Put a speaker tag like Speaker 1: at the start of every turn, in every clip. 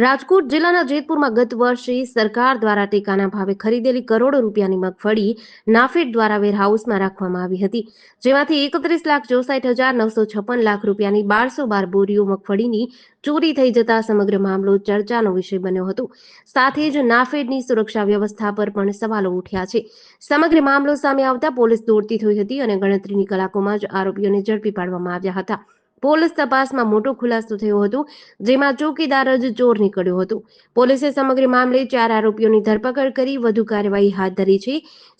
Speaker 1: રાજકોટ જિલ્લાના જેતપુરમાં ગત વર્ષે સરકાર દ્વારા ટેકાના ભાવે ખરીદેલી કરોડો રૂપિયાની મગફળી નાફેડ દ્વારા વેરહાઉસમાં રાખવામાં આવી હતી, જેમાંથી એકત્રીસ લાખ ચોસાઠ હજાર નવસો છપ્પન લાખ રૂપિયાની બારસો બાર બોરીઓ મગફળીની ચોરી થઈ જતા સમગ્ર મામલો ચર્ચાનો વિષય બન્યો હતો. સાથે જ નાફેડની સુરક્ષા વ્યવસ્થા પર પણ સવાલો ઉઠ્યા છે. સમગ્ર મામલો સામે આવતા પોલીસ દોડતી થઈ હતી અને ગણતરીની કલાકોમાં જ આરોપીઓને ઝડપી પાડવામાં આવ્યા હતા. પોલીસ તપાસમાં મોટો ખુલાસો થયો હતો, જેમાં ચોકીદાર જ ચોર નીકળ્યો હતો. પોલીસે સમગ્ર મામલે ચાર આરોપીઓની ધરપકડ કરી વધુ કાર્યવાહી હાથ ધરી છે.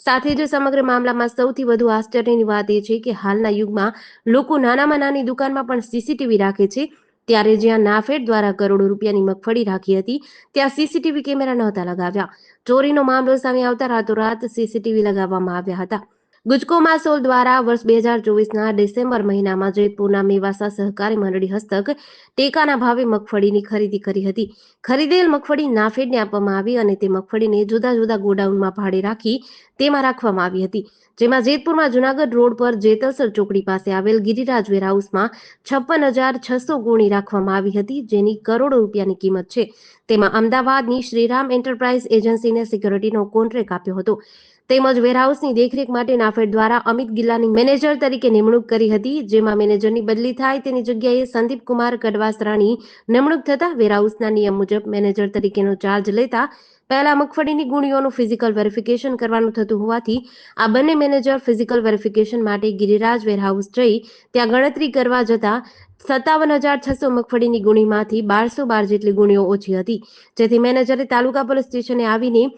Speaker 1: સાથે જ સમગ્ર મામલામાં સૌથી વધુ આશ્ચર્યની વાત એ છે કે હાલના યુગમાં લોકો નાનામાં નાની દુકાનમાં પણ સીસીટીવી રાખે છે. ત્યારે જ્યાં નાફેડ દ્વારા કરોડો રૂપિયાની મગફળી રાખી હતી, ત્યાં સીસીટીવી કેમેરા નહોતા લગાવ્યા. ચોરીનો મામલો સામે આવતા રાતોરાત સીસીટીવી લગાવવામાં આવ્યા હતા. ગુજકો માસોલ દ્વારા વર્ષ બે હજાર ચોવીસના ડિસેમ્બર મહિનામાં જયપુરના મેવાસા સહકારી મંડળી હસ્તક ટેકાના ભાવે મગફળીની ખરીદી કરી હતી. ખરીદેલ મગફળી નાફેડને આપવામાં આવી અને તે મગફળીને જુદા જુદા ગોડાઉનમાં ભાડે રાખી તેમાં રાખવામાં આવી હતી. જેમાં જેતપુરમાં જુનાગઢ રોડ પર જેતલસર ચોકડી પાસે આવેલ ગિરિરાજ વેરહાઉસમાં છપ્પન હજાર છસો ગુણી રાખવામાં આવી હતી, જેની કરોડો રૂપિયાની કિંમત છે. તેમાં અમદાવાદની શ્રીરામ એન્ટરપ્રાઇઝ એજન્સીને સિક્યોરિટીનો કોન્ટ્રાક્ટ આપ્યો હતો. તેમજ વેરહાઉસની દેખરેખ માટે નાફેડ દ્વારા અમિત ગિલ્લાની મેનેજર તરીકે નિમણૂક કરી હતી, જેમાં મેનેજરની બદલી થાય તેની જગ્યાએ સંદીપ કુમાર કડવાસરાની નિમણૂક થતા વેરહાઉસના નિયમ મુજબ મેનેજર તરીકેનો ચાર્જ લેતા પહેલા મગફળીની ગુણીઓનું ફિઝિકલ વેરિફિકેશન કરવાનું થતું હોવાથી આ બંને મેનેજર ફિઝિકલ વેરિફિકેશન માટે ગિરિરાજ વેરહાઉસ જઈ ત્યાં ગણતરી કરવા જતા સત્તાવન હજાર છસો મગફળીની ગુણીમાંથી બારસો બાર જેટલી ગુણીઓ ઓછી હતી, જેથી મેનેજરે તાલુકા પોલીસ સ્ટેશને આવીને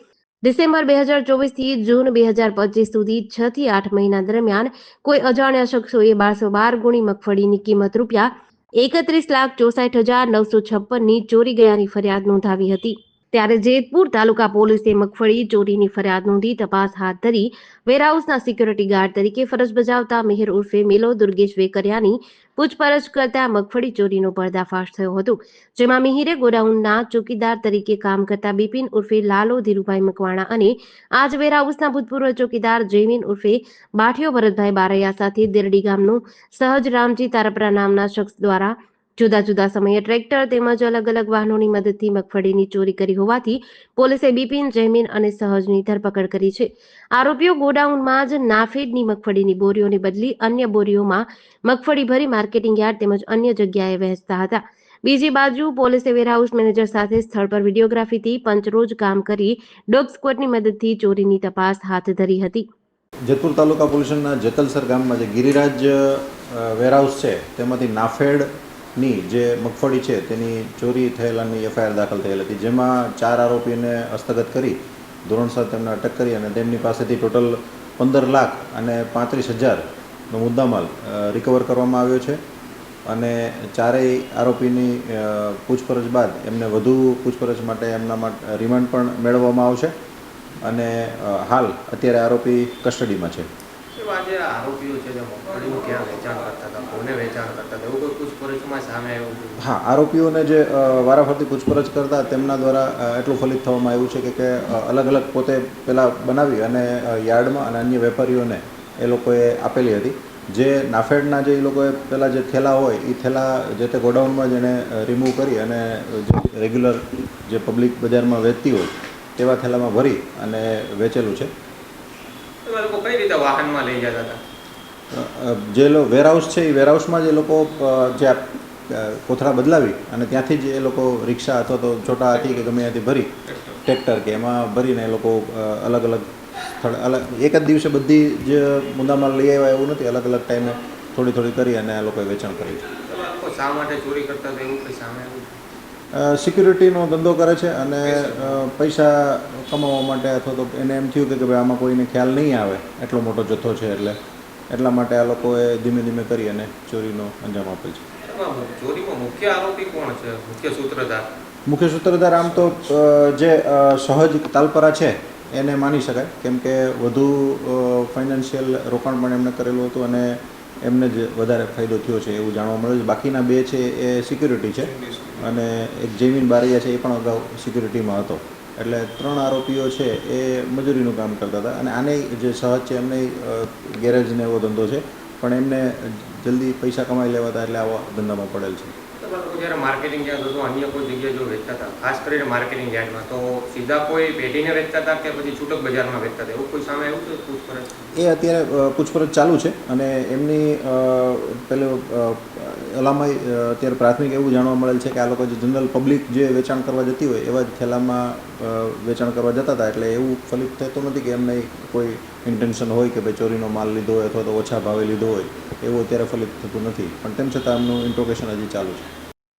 Speaker 1: ડિસેમ્બર બે હજાર ચોવીસથી જૂન બે હજાર પચીસ સુધી છ થી આઠ મહિના દરમિયાન કોઈ અજાણ્યા શખ્સોએ બારસો બાર ગુણી મગફળીની કિંમત રૂપિયા એકત્રીસ લાખ ચોસાઠ હજાર નવસો છપ્પનની ચોરી ગયાની ફરિયાદ નોંધાવી હતી. ત્યારે જેતપુર તાલુકા પોલીસે મગફળી ચોરીની ફરિયાદ નોંધી તપાસ હાથ ધરી વેરહાઉસના સિક્યોરિટી ગાર્ડ તરીકે ફરજ બજાવતા મેહર ઉર્ફે મેલો દુર્ગેશ વેકરિયાની પૂછપરછ કરતા મગફળી ચોરીનો પર્દાફાશ થયો હતો, જેમાં મિહિરે ગોડાઉનના ચોકીદાર તરીકે કામ કરતા બિપિન ઉર્ફે લાલો ધીરુભાઈ મકવાણા અને આજ વેરહાઉસના ભૂતપૂર્વ ચોકીદાર જયમીન ઉર્ફે બાઠિયો ભરતભાઈ બારૈયા સાથે દેરડી ગામનું સહજ રામજી તારપરા નામના શખ્સ દ્વારા જુદા જુદા સમયે ટ્રેક્ટર તેમજ અલગ અલગ વાહનોની મદદથી મગફળીની ચોરી કરી હોવાથી પોલીસે બિપિન, જયમીન અને સહજની ધરપકડ કરી છે. આરોપીઓ ગોડાઉનમાં જ નાફેડની મગફળીની બોરીઓને બદલી અન્ય બોરીઓમાં મગફળી ભરી માર્કેટિંગ યાર્ડ તેમજ અન્ય જગ્યાએ વહેંચતા હતા. બીજી બાજુ પોલીસે વેરહાઉસ મેનેજર સાથે સ્થળ પર વિડીયોગ્રાફીથી પંચરોજ કામ કરી ડોગ સ્ક્વોડની મદદથી ચોરીની તપાસ હાથ ધરી હતી.
Speaker 2: જેતપુર તાલુકા પોલીસના જેતલસર ગામમાં જે ગિરિરાજ વેરહાઉસ છે, તેમાંથી નાફેડની જે મગફળી છે, તેની ચોરી થયેલાની એફઆઈઆર દાખલ થયેલ હતી. જેમાં ચાર આરોપીને હસ્તગત કરી ધોરણસર તેમને અટક કરી અને તેમની પાસેથી ટોટલ પંદર લાખ અને પાંત્રીસ હજારનો મુદ્દામાલ રિકવર કરવામાં આવ્યો છે. અને ચારેય આરોપીની પૂછપરછ બાદ એમને વધુ પૂછપરછ માટે એમના રિમાન્ડ પણ મેળવવામાં આવશે. અને હાલ અત્યારે આરોપી કસ્ટડીમાં છે.
Speaker 3: વેચાણ કરતા સામે
Speaker 2: હા, આરોપીઓને જે વારાફરતી પૂછપરછ કરતા તેમના દ્વારા એટલું ફલિત થવામાં આવ્યું છે કે કે અલગ અલગ પોતે પહેલાં બનાવી અને યાર્ડમાં અને અન્ય વેપારીઓને એ લોકોએ આપેલી હતી. જે નાફેડના જે એ લોકોએ પહેલાં જે થેલા હોય એ થેલા જે તે ગોડાઉનમાં જ એને રિમૂવ કરી અને જે રેગ્યુલર જે પબ્લિક બજારમાં વેચતી હોય, તેવા થેલામાં ભરી અને વેચેલું છે.
Speaker 3: તો લોકો કઈ રીતે વાહનમાં લઈ જતા હતા?
Speaker 2: જે વેરહાઉસ છે એ વેરહાઉસમાં જે લોકો જે કોથળા બદલાવી અને ત્યાંથી જ એ લોકો રિક્ષા અથવા તો છોટા હાથી કે ગમે ત્યાંથી ભરી ટ્રેક્ટર કે એમાં ભરીને એ લોકો અલગ અલગ સ્થળ અલગ એક જ દિવસે બધી જ મુદ્દામાલ લઈ આવ્યા એવું નથી અલગ અલગ ટાઈમે થોડી થોડી કરી અને આ લોકોએ વેચાણ કર્યું
Speaker 3: શા માટે ચોરી કરતા એવું કંઈ સામે આવ્યું?
Speaker 2: સિક્યુરિટીનો ધંધો કરે છે અને પૈસા કમાવા માટે અથવા તો એને એમ થયું કે ભાઈ આમાં કોઈને ખ્યાલ નહીં આવે એટલો મોટો જથ્થો છે એટલે એટલા માટે આ લોકોએ ધીમે ધીમે કરી અને ચોરીનો અંજામ આપેલ છે.
Speaker 3: ચોરીમાં મુખ્ય આરોપી કોણ છે? મુખ્ય સૂત્રધાર.
Speaker 2: મુખ્ય સૂત્રધાર આમ તો જે સહજ તાલપરા છે એને માની શકાય કેમ કે વધુ ફાઇનાન્શિયલ રોકાણ પણ એમણે કરેલું હતું અને એમને જ વધારે ફાયદો થયો છે એવું જાણવા મળે છે. બાકીના બે છે એ સિક્યુરિટી છે અને એક જયમીન બારૈયા છે એ પણ અગાઉ સિક્યુરિટીમાં હતો. એટલે ત્રણ આરોપીઓ છે એ મજૂરીનું કામ કરતા હતા અને આને જે સહજ છે એમને ગેરેજ ને એવો ધંધો છે. પણ એમને જલ્દી પૈસા કમાઈ લેવા હતા એટલે આવા ધંધામાં પડેલ છે.
Speaker 3: જ્યારે માર્કેટિંગ યાર્ડ હતું અન્ય કોઈ જગ્યાએ જો વેચતા હતા ખાસ કરીને માર્કેટિંગ યાર્ડમાં તો સીધા કોઈ પેઢીને વેચતા હતા કે પછી છૂટક બજારમાં વેચતા હતા? એવું કોઈ સામે આવ્યું છે પૂછપરછ?
Speaker 2: એ અત્યારે પૂછપરછ ચાલુ છે અને એમની પેલું અ, અત્યારે પ્રાથમિક એવું જાણવા મળેલ છે કે આ લોકો જે જનરલ પબ્લિક જે વેચાણ કરવા જતી હોય એવા જ થેલામાં વેચાણ કરવા જતા હતા. એટલે એવું ફલિત થતું નથી કે એમને કોઈ ઇન્ટેન્શન હોય કે ભાઈ ચોરીનો માલ લીધો હોય અથવા તો ઓછા ભાવે લીધો હોય એવું અત્યારે ફલિત થતું નથી. પણ તેમ છતાં એમનું ઇન્ટ્રોગેશન હજી ચાલુ છે.